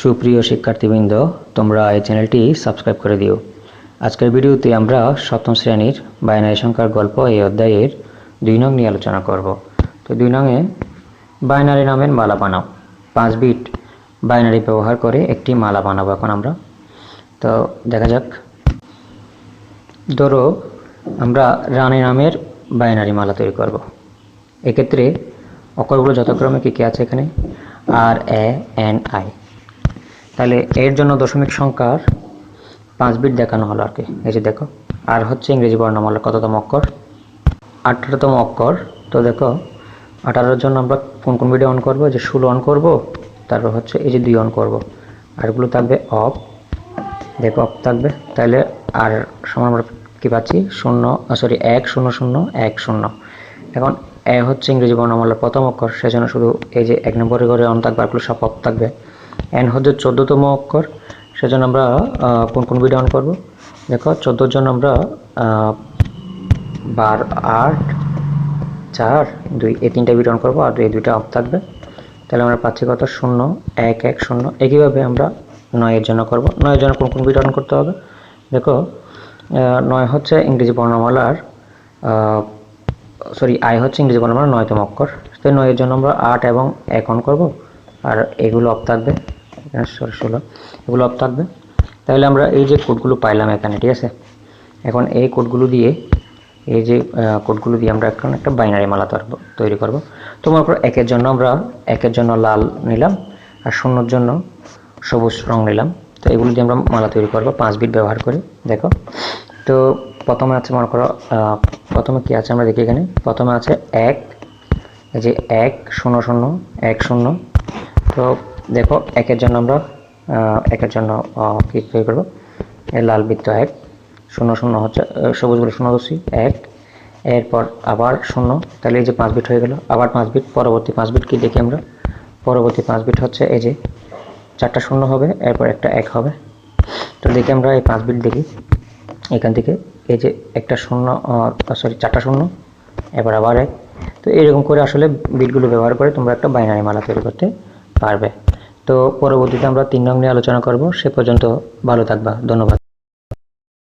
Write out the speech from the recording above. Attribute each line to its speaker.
Speaker 1: সুপ্রিয় শিক্ষার্থীবৃন্দ, তোমরা এই চ্যানেলটি সাবস্ক্রাইব করে দিও। আজকের ভিডিওতে আমরা সপ্তম শ্রেণির বাইনারি সংখ্যার গল্প এই অধ্যায়ের দুই নং নিয়ে আলোচনা করব। তো দুই নংয়ে বাইনারি নামের মালা বানাও। পাঁচ বিট বাইনারি ব্যবহার করে একটি মালা বানাবো এখন আমরা। তো দেখা যাক। ধরো আমরা রানী নামের বাইনারি মালা তৈরি করব। এক্ষেত্রে অক্ষরগুলো যথাক্রমে কী কী আছে এখানে? R, A, N, I. তাহলে এর জন্য দশমিক সংখ্যার পাঁচ বিট দেখানো হলো আর কি। এই যে দেখো, আর হচ্ছে ইংরেজি বর্ণমালা কততম অক্ষর? আঠারোতম অক্ষর। তো দেখো, আঠারোর জন্য আমরা কোন কোন বিটে অন করব? যে ষোলো অন করব, তারপর হচ্ছে এই যে দুই অন করব। আরগুলো থাকবে অফ। দেখো, অফ থাকবে। তাহলে আর সমান আমরা কী পাচ্ছি? শূন্য সরি এক, শূন্য শূন্য, এক, শূন্য। এখন এ হচ্ছে ইংরেজি বর্ণমালার প্রথম অক্ষর, সেজন্য শুধু এই যে এক নম্বরে করে অন থাকবে আরগুলো সব অফ থাকবে। এন হচ্ছে চোদ্দোতম অক্ষর। সেজন্য আমরা কোন কোন বিট অন করব? দেখো, চোদ্দোর জন্য আমরা বার আট, চার, দুই, এই তিনটা অন করব আর এই দুইটা অফ থাকবে। তাহলে আমরা পাচ্ছি কত? শূন্য, এক এক, শূন্য। একইভাবে আমরা নয়ের জন্য করব। নয়ের জন্য কোন কোন অন করতে হবে? দেখো নয় হচ্ছে ইংরেজি বর্ণমালার সরি আই হচ্ছে ইংরেজি বর্ণমালার নয়তম অক্ষর। তো নয়ের জন্য আমরা আট এবং এক অন করব। আর এগুলো অফ থাকবে। সরি ষোলো এগুলো অফ থাকবে। তাহলে আমরা এই যে কোডগুলো পাইলাম এখানে, ঠিক আছে? এখন এই কোডগুলো দিয়ে, এই যে কোডগুলো দিয়ে আমরা এখন একটা বাইনারি মালা তৈরি- করব তো মনে করো একের জন্য আমরা একের জন্য লাল নিলাম আর শূন্যর জন্য সবুজ রং নিলাম। তো এগুলো দিয়ে আমরা মালা তৈরি করব, পাঁচ বিট ব্যবহার করে, দেখো। তো প্রথমে আছে, মনে করো প্রথমে কি আছে আমরা দেখি এখানে? প্রথমে আছে এক, এই যে এক, শূন্য শূন্য, এক, শূন্য। তো দেখো একের জন্য আমরা একের জন্য আহ, কি তৈরি করব? লাল বৃত্ত এক শূন্য শূন্য হচ্ছে আহ, সবুজগুলো শূন্য দশি এক। এরপর আবার শূন্য তাহলে এই যে পাঁচ বিট হয়ে গেল আবার পাঁচ বিট পরবর্তী পাঁচ বিট কি দেখি আমরা? পরবর্তী পাঁচ বিট হচ্ছে এই যে চারটা শূন্য হবে এরপর একটা এক হবে। তো দেখি আমরা এই পাঁচ বিট দেখি। এখান থেকে এই যে একটা শূন্য সরি চারটা শূন্য এবার আবার এক। তো এরকম করে আসলে বিটগুলো ব্যবহার করে তোমরা একটা বাইনারি মালা তৈরি করতে পারবে। তো পরবর্তীতে আমরা তিন নং নিয়ে আলোচনা করব। সে পর্যন্ত ভালো থাকবা। ধন্যবাদ।